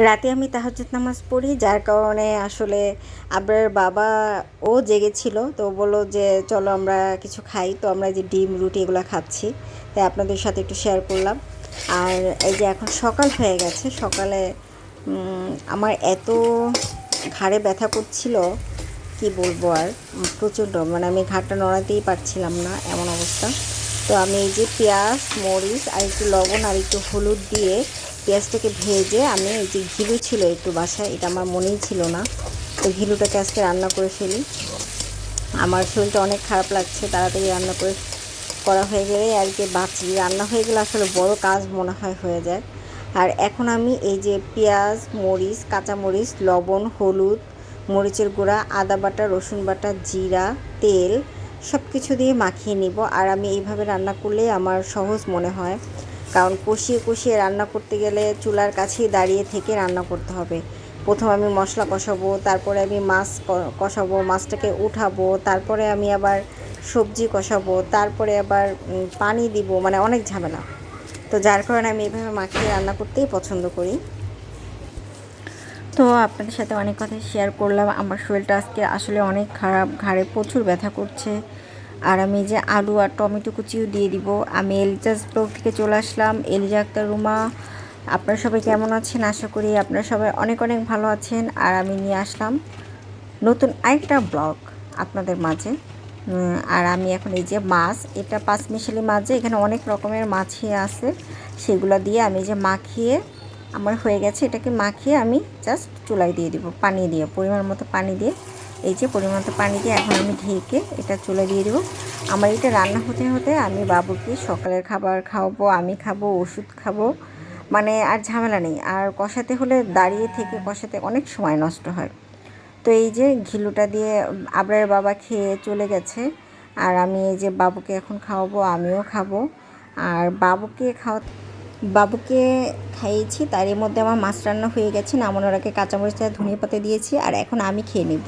রাতে আমি তাহাজ্জুদ নামাজ পড়ি, যার কারণে আসলে আবরার বাবা ও জেগেছিল তো বলল যে, চলো আমরা কিছু খাই। তো আমরা যে ডিম, রুটি এগুলো খাচ্ছি। তাই আপনাদের সাথে একটু শেয়ার করলাম। আর এই যে এখন সকাল হয়ে গেছে, সকালে আমার এত ঘাড়ে ব্যথা করছিল, কি বলব আর? প্রচণ্ড মানে আমি ঘাটটা নড়াতেই পারছিলাম না, এমন অবস্থা। তো আমি এই যে পেঁয়াজ, মরিচ আর একটু লবণ আর একটু হলুদ দিয়ে পেঁয়াজটাকে ভেজে আমি যে ঘিলু ছিল একটু বাসায়, এটা আমার মনেই ছিল না। তো ঘিলুটাকে আজকে রান্না করে ফেলি। আমার শরীরটা অনেক খারাপ লাগছে, তাড়াতাড়ি রান্না করে করা হয়ে গেলে আর কি বাঁচি। রান্না হয়ে গেলে আসলে বড় কাজ মনে হয় হয়ে যায়। আর এখন আমি এই যে পেঁয়াজ, মরিচ কাঁচামরিচ লবণ, হলুদ, মরিচের গুঁড়া, আদা বাটা, রসুন বাটা, জিরা, তেল সব কিছু দিয়ে মাখিয়ে নিব। আর আমি এইভাবে রান্না করলে আমার সহজ মনে হয়। কারণ কষিয়ে কষিয়ে রান্না করতে গেলে চুলার কাছেই দাঁড়িয়ে থেকে রান্না করতে হবে। প্রথম আমি মশলা কষাবো, তারপরে আমি মাছ কষাবো, মাছটাকে উঠাবো, তারপরে আমি আবার সবজি কষাবো, তারপরে আবার পানি দিব মানে অনেক ঝামেলা। তো যার কারণে আমি এইভাবে মাখিয়ে রান্না করতেই পছন্দ করি। তো আপনাদের সাথে অনেক কথা শেয়ার করলাম। আমার শরীরটা আজকে আসলে অনেক খারাপ, ঘাড়ে প্রচুর ব্যথা করছে। আর আমি যে আলু আর টমেটো কুচিও দিয়ে দিব। আমি এলিজাস ব্লগ থেকে চলে আসলাম। এলিজা আক্তার, রুমা, আপনারা সবাই কেমন আছেন? আশা করি আপনারা সবাই অনেক অনেক ভালো আছেন। আর আমি নিয়ে আসলাম নতুন আরেকটা ব্লগ আপনাদের মাঝে। আর আমি এখন এই যে মাছ, এটা পাঁচ মিশালি মাছ যে, এখানে অনেক রকমের মাছই আছে। সেগুলো দিয়ে আমি যে মাখিয়ে, আমার হয়ে গেছে এটাকে মাখিয়ে আমি জাস্ট চুলায় দিয়ে দিব, পানি দিয়ে, পরিমাণ মতো পানি দিয়ে। এই যে পরিমাণ পানি দিয়ে এখন আমি ঢেকে এটা চুলায় দিয়ে দেবো। আমার এটা রান্না হতে হতে আমি বাবুকে সকালের খাবার খাওয়াবো, আমি খাব, ওষুধ খাব মানে আর ঝামেলা নেই। আর কষাতে হলে দাঁড়িয়ে থেকে কষাতে অনেক সময় নষ্ট হয়। তো এই যে ঘিলুটা দিয়ে আবরার বাবা খেয়ে চলে গেছে। আর আমি এই যে বাবুকে এখন খাওয়াবো, আমিও খাব। আর বাবুকে খাওয়া, বাবুকে খাইয়েছি তার এর মধ্যে আমার মাছ রান্না হয়ে গেছে। নামানোর আগে কাঁচামরিচ আর ধনিয়া পাতা দিয়েছি, আর এখন আমি খেয়ে নেব।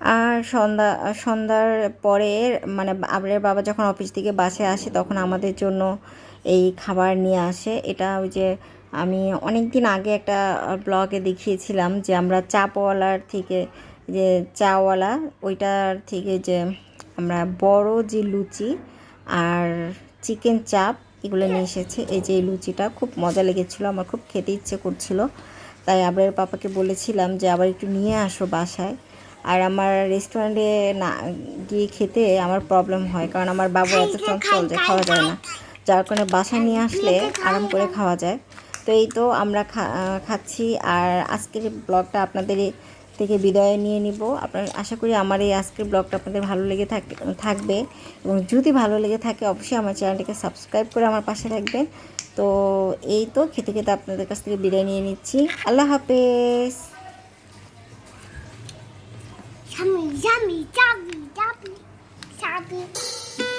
আর সন্ধ্যা, সন্ধ্যার পরে মানে আবরের বাবা যখন অফিস থেকে বাসে আসে তখন আমাদের জন্য এই খাবার নিয়ে আসে। এটা ওই যে আমি অনেক দিন আগে একটা ব্লগে দেখিয়েছিলাম যে আমরা চাপওয়ালার থেকে যে চাওয়ালা, ওইটার থেকে যে আমরা বড় যে লুচি আর চিকেন চাপ এগুলো নিয়ে এসেছে। এই যে লুচিটা খুব মজা লেগেছিলো, আমার খুব খেতে ইচ্ছে করছিল। তাই আবরের পাপাকে বলেছিলাম যে আবার একটু নিয়ে আসো বাসায়। আর আমার রেস্টুরেন্টে না গিয়ে খেতে আমার প্রবলেম হয়। কারণ আমার বাবু এত চঞ্চল যে খাওয়া যায় না। যার কারণে বাসায় নিয়ে আসলে আরাম করে খাওয়া যায়। তো এই তো আমরা খাচ্ছি আর আজকের ব্লগটা আপনাদের থেকে বিদায় নিয়ে নিব। আপনার আশা করি আমার এই আজকের ব্লগটা আপনাদের ভালো লেগে থাক- থাকবে এবং যদি ভালো লেগে থাকে অবশ্যই আমার চ্যানেলটিকে সাবস্ক্রাইব করে আমার পাশে থাকবেন। তো এই তো খেতে খেতে আপনাদের কাছ থেকে বিদায় নিয়ে নিচ্ছি। আল্লাহ হাফেজ। 加米加米加米加米。